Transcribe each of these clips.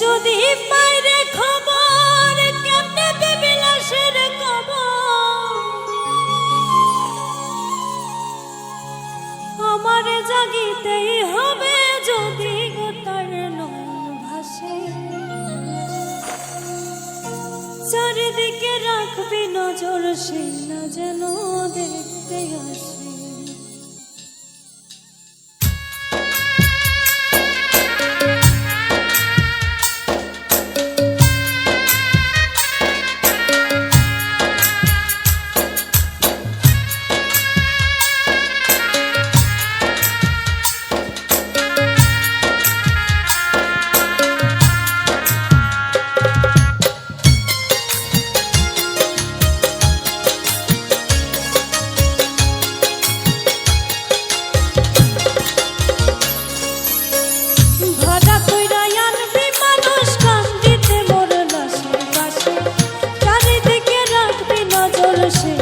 যদি পাইরে খবর, কেমনে দেবে লাশের কবর? আমার জাগিতেই হবে যদি গোতার নয়ন ভাসে। চারিদিকে রাখবি নজর সে না যেন দেখতে আসে। ভালোবাসে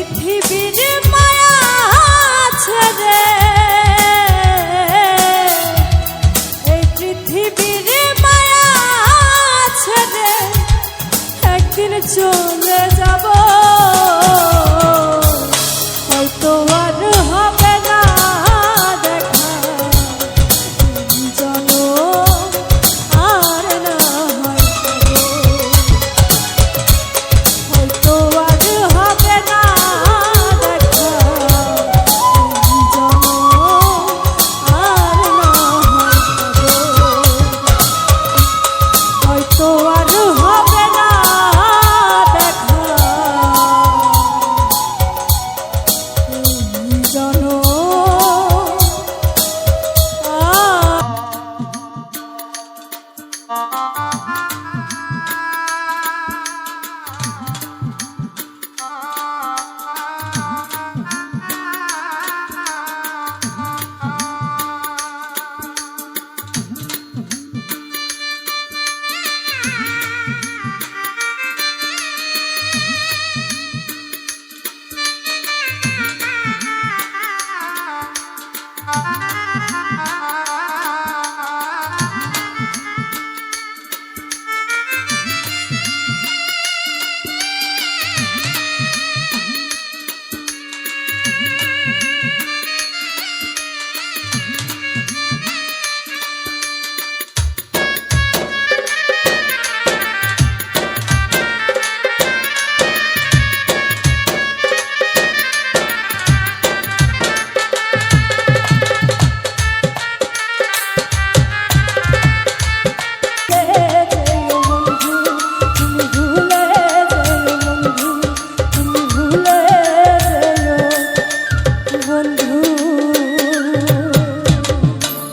পৃথিবীর